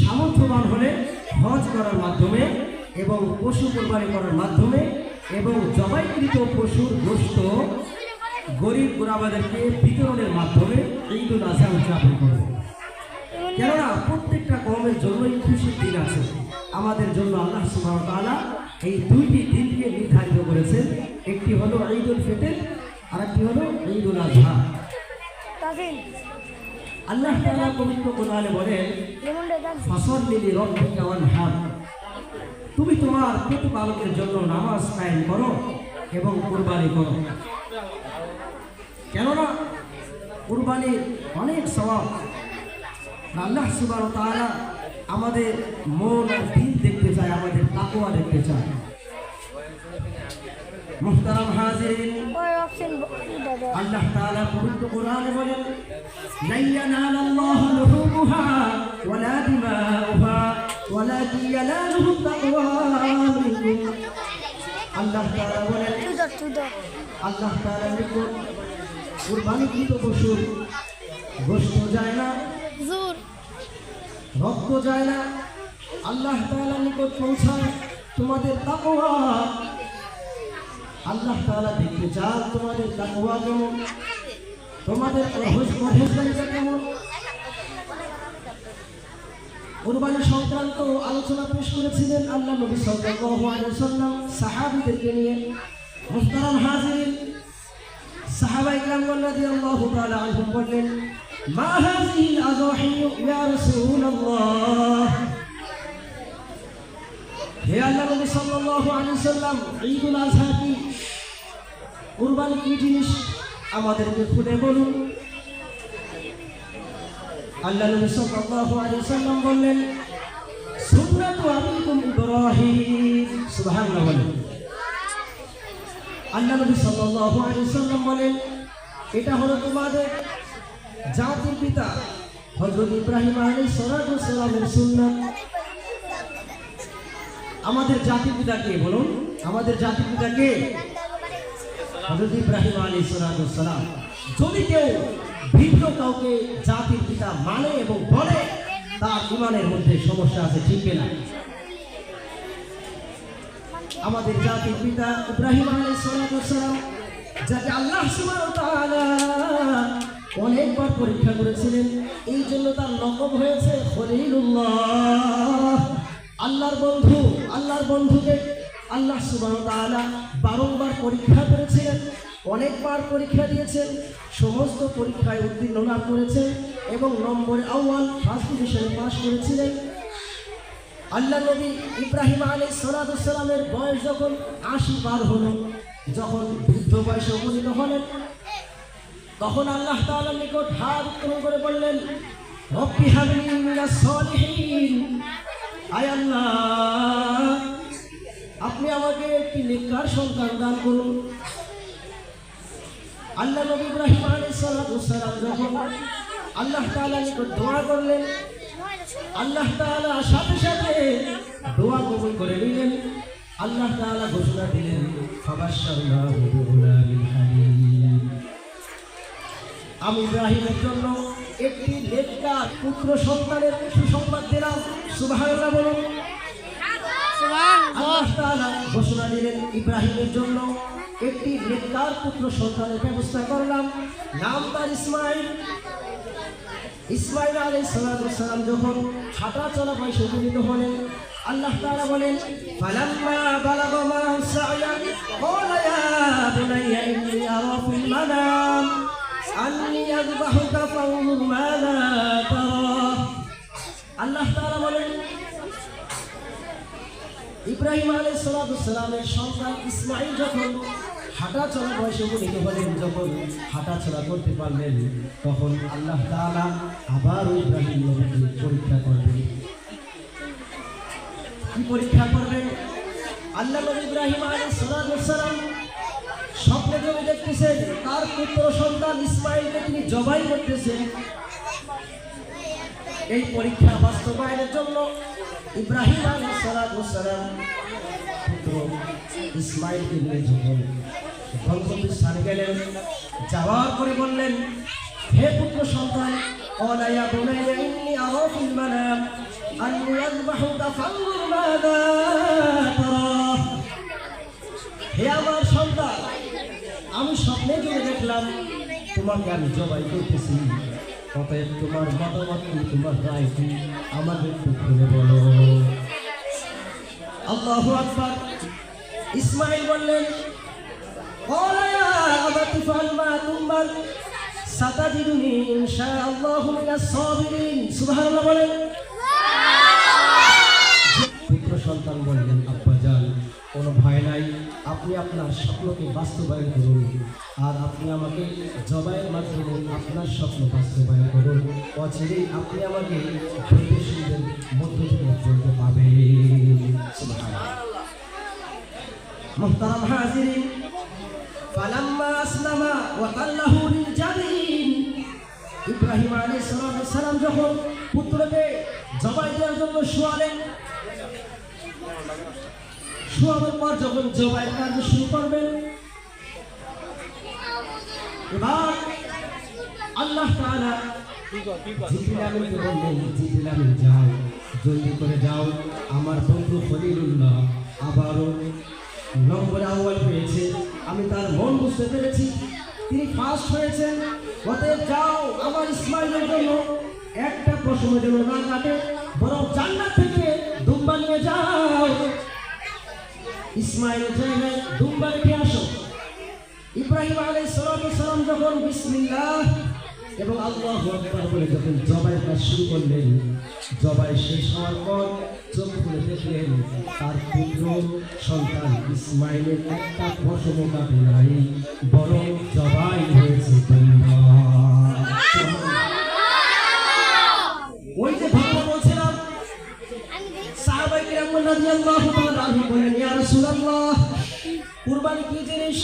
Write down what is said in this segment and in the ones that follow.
সামর্থ্যবান হলে হজ করার মাধ্যমে এবং পশু কোরবানি করার মাধ্যমে এবং জবাইকৃত পশুর গোস্ত গরিব গোরাবাদেরকে বিতরণের মাধ্যমে ঈদুল আজহা উদযাপন করবে। কেননা প্রত্যেকটা কমের জন্যই খুশির দিন আছে। আমাদের জন্য আল্লাহ সুবাহ এই দুইটি দিনকে নির্ধারিত করেছেন। একটি হলো ঈদুল ফিতর আর একটি হলো ঈদুল আজহা। আল্লাহ তাআলা পবিত্র কোরআনে বলেন লেমন ডে দান ফসল লিলি রব্বিকা ওয়ানহার তুমি তোমার প্রতিপালকের জন্য নামাজ কায়েম করো এবং কুরবানি করো। কেননা কুরবানির অনেক স্বভাব আল্লাহ সুবাহ তাআলা আমাদের মন আর দিল দেখতে চায় আমাদের তাকওয়া দেখতে চায়। মুহতারাম দাদা আল্লাহ তাআলা পবিত্র কোরআনে বলেন লাই ইয়ানালাল্লাহু লুহুমুহা ওয়ালা দিমাউহা ওয়ালাকিন ইয়ানালুহু তাকওয়া আল্লাহ তাআলা বলেন আল্লাহ তাআলা নিকট কুরবানিকৃত পশুর গোশত যায় না রক্ত যায় না আল্লাহ তাআলা নিকট পৌঁছায় তোমাদের তাকওয়া আল্লাহ তাআলা দেখতে চান তোমাদের তাকওয়া কেমন তোমাদের পরহেজগারিতা কেমন? কুরবানি সংক্রান্ত আলোচনা পেশ করেছিলেন আল্লাহ নবী সাল্লাল্লাহু আলাইহি ওয়াসাল্লাম সাহাবীদেরকে নিয়ে। মুহতারাম হাজিরিন সাহাবা ইকরাম রাদিয়াল্লাহু তাআলা আনহুম বললেন, মা হাযিহিল আযাহি ইয়া রাসূলুল্লাহ? হে আল্লাহ নবী সাল্লাল্লাহু আলাইহি সাল্লাম, ঈদুল আযহা কি? কুরবানি কি জিনিস? আমাদেরকে খুলে বলুন। আল্লাহ নবী সাল্লাল্লাহু আলাইহি সাল্লাম বললেন, সুন্নাতু আবিকুম ইব্রাহিম। সুবহানাল্লাহ আল্লাহ নবী সাল্লাল্লাহু আলাইহি সাল্লাম বলেন, এটা হলো তোমাদের জাতির পিতা হযরত ইব্রাহিম আলাইহিস সালামের সুন্নাত। আমাদের জাতির পিতা কে বলুন? আমাদের জাতির পিতা কে? হযরত ইব্রাহিম সালাতু সালাম। যদি কেউ ভিন্ন কাউকে জাতির পিতা মানে এবং বলে, তার ইমানের মধ্যে সমস্যা আছে, ঠিক না? আমাদের জাতির পিতা ইব্রাহিম আলাইসালাম যাকে আল্লাহ অনেকবার পরীক্ষা করেছিলেন, এই জন্য তার লকব হয়েছে খলিলুল্লাহ। আল্লাহর বন্ধু। আল্লাহর বন্ধুকে আল্লাহ তাআলা বারংবার পরীক্ষা করেছিলেন, অনেকবার পরীক্ষা দিয়েছেন, সমস্ত পরীক্ষায় উত্তীর্ণ লাভ করেছেন এবং নম্বরে আউয়াল ফার্স্ট ডিভিশনে পাশ করেছিলেন। আল্লাহ নবী ইব্রাহিম আলী সালামের বয়স যখন আশি পার হলো, যখন বৃদ্ধ বয়সে উপনীত হলেন, তখন আল্লাহ তাআলার নিকট হাত উত্তোলন করে বললেন আয় আল্লাহ। নেককার সন্তান দান করুন। আল্লাহ নবী ইব্রাহিম আলাইহিস সালাম যখন আল্লাহ তাআলার নিকট দোয়া করলেন, আল্লাহ তাআলা সাথে সাথে দোয়া কবুল করে নিলেন। আল্লাহ তাআলা ঘোষণা দিলেন আমি ইব্রাহিমের জন্য একটি নেককার পুত্র সন্তানের সুসংবাদ দিলাম। সুবহানাল্লাহ বলুন। তাআলা ঘোষণা দিলেন ইব্রাহিমের জন্য একটি নেককার পুত্র সন্তানের ব্যবস্থা করলাম। নাম তার ইসমাইল। ইসমাইল আলাইহিস সালাম যখন হাঁটা চলা বয়সে উপনীত হলেন। আল্লাহ তাআলা বলেন, ফালাম্মা বালাগা মা'হু সা'য়া, ক্বালা তারা। আল্লাহ তাআলা বলেন ইব্রাহিম আলাইহিস সালামের সন্তান ইসমাইল যখন হাঁটা চলা বয়সে উপনীত হলেন যখন হাঁটা চলা করতে পারলেন, তখন আল্লাহ তাআলা আবার ইব্রাহিম নবীকে পরীক্ষা করবেন। কি পরীক্ষা করবেন? আল্লাহ নবী ইব্রাহিম আলাইহিস সালাম স্বপ্নে জমি দেখতেছেন, তার পুত্র সন্তান ইসমাইলকে তিনি জবাই করতেছেন, এই পরীক্ষা বাস্তবায়নের জন্য ইব্রাহিম আলাইহিস সালাম পুত্র ইসমাইলকে নিয়ে যখন গন্তব্যের স্থানে গেলেন যাওয়ার পরে বললেন হে পুত্র সন্তান অলায়া বুনাইয়া ইন্নী আরা ফিল মানাম يذبحك فانظر ماذا ترى হে আমার সন্তান আমি স্বপ্নে জন্য দেখলাম তোমাকে আমি জবাই করতেছি অতএব তোমার মতামত তোমার রায় কি আমাদের খুলে বলো। আল্লাহ আকবার। ইসমাইল বললেন সাতাজিদুনি ইনশাআল্লাহু মিনাস সাবিরিন। সুবহানাল্লাহ বলেন। সন্তান বললেন আচ্ছা, আপনি আপনার স্বপ্নকে বাস্তবায়ন করুন। আর আপনি আমাকে জবাইয়ের মাধ্যমে আপনার স্বপ্ন বাস্তবায়ন করুন। অচিরেই আপনি আমাকে বিদেশিদের মধ্য থেকে চলতে পাবেন ইব্রাহিম আলাইহিস সালাম যখন পুত্রকে জবাই দেওয়ার জন্য শোয়ালেন শোয়ানোর পর যখন জবাই কার্য শুরু করবেন আল্লাহ যাও করে যাও। আমার বন্ধু আবারও আমি তার মন বুঝতে পেরেছি। তিনি ফার্স্ট হয়েছেন। অতএব যাও, আমার ইসমাইলের জন্য একটা প্রশ্ন যেন না কাটে। বরং জান্নাত থেকে দুম্বা নিয়ে যাও ইসমাইল জায়গায় দুম্বা রেখে আসো। ইব্রাহিম আলাইহিস সালাম যখন বিসমিল্লাহ এবং আল্লাহ আকবার বলে যখন জবাই কাজ শুরু করলেন, জবাই শেষ হওয়ার পর চোখ খুলে দেখলেন, তার পুত্র সন্তান ইসমাইলের একটা কাটে নাই বরং জবাই হয়েছে। রাদিয়াল্লাহু তাআলা বলেন, ইয়া জিনিস?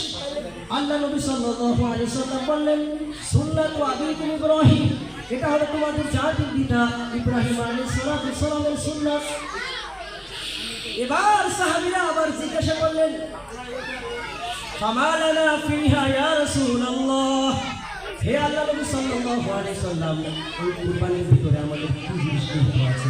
আল্লাহ নবী সাল্লাল্লাহু আলাইহি সাল্লাম বললেন, সুন্নাত আবিকুম ইব্রাহিম, এটা হলো তোমাদের জাতির পিতা ইব্রাহিম আলাইহিস সালাতু সালামের এবার সাহাবীরা আবার জিজ্ঞাসা করলেন ফামালানা ফিহা ইয়া রাসূলুল্লাহ? হে আল্লাহ নবী সাল্লাল্লাহু আলাইহি সাল্লাম, ওই কুরবানির ভিতরে আমাদের আছে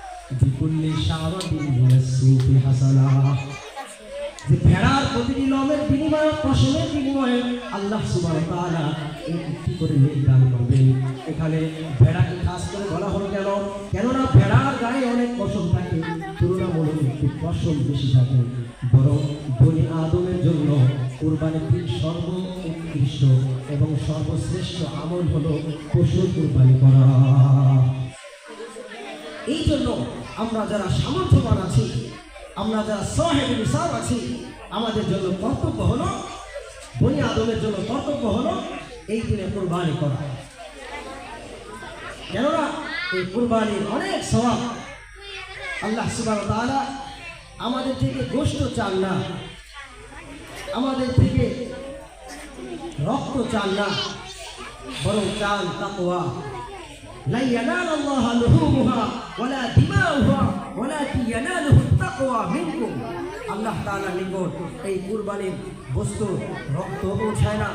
হাসানা। যে ভেড়ার করে এখানে ভেড়াকে বলা হলো কেন? কেননা ভেড়ার গায়ে অনেক থাকে বেশি থাকে। আদমের জন্য কোরবানির সর্ব উৎকৃষ্ট এবং সর্বশ্রেষ্ঠ আমল হলো পশু কোরবানি করা। এই জন্য আমরা যারা সামর্থ্যবান আছি, আমরা যারা সহেব আছি, আমাদের জন্য কর্তব্য হলো, বনি আদমের জন্য কর্তব্য হলো এই দিনে কোরবানি করা। কেননা এই কোরবানির অনেক স্বভাব আল্লাহ সুবাহ তাআলা আমাদের থেকে গোষ্ঠ চান না। আমাদের থেকে রক্ত চান না, বরং চান তাকওয়া। لا ينال الله لحومها ولا دماؤها ولكن يناله التقوى منكم আল্লাহ তাআলা নিকট এই কুরবানির বস্তু রক্ত পৌঁছায় না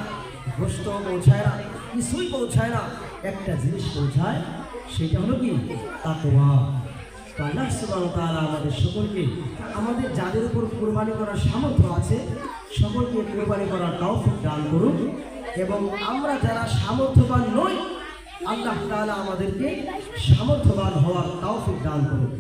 গোস্ত পৌঁছায় না কিছুই পৌঁছায় না একটা জিনিস পৌঁছায় সেটা হলো কি তাকওয়া তো আল্লাহ সুবহানাহু ওয়া তাআলা আমাদের সকলকে আমাদের যাদের উপর কুরবানি করার সামর্থ্য আছে সকলকে কুরবানি করার তৌফিক দান করুন এবং আমরা যারা সামর্থ্যবান নই আল্লাহ তালা আমাদেরকে সামর্থ্যবান হওয়ার তাও দান করুন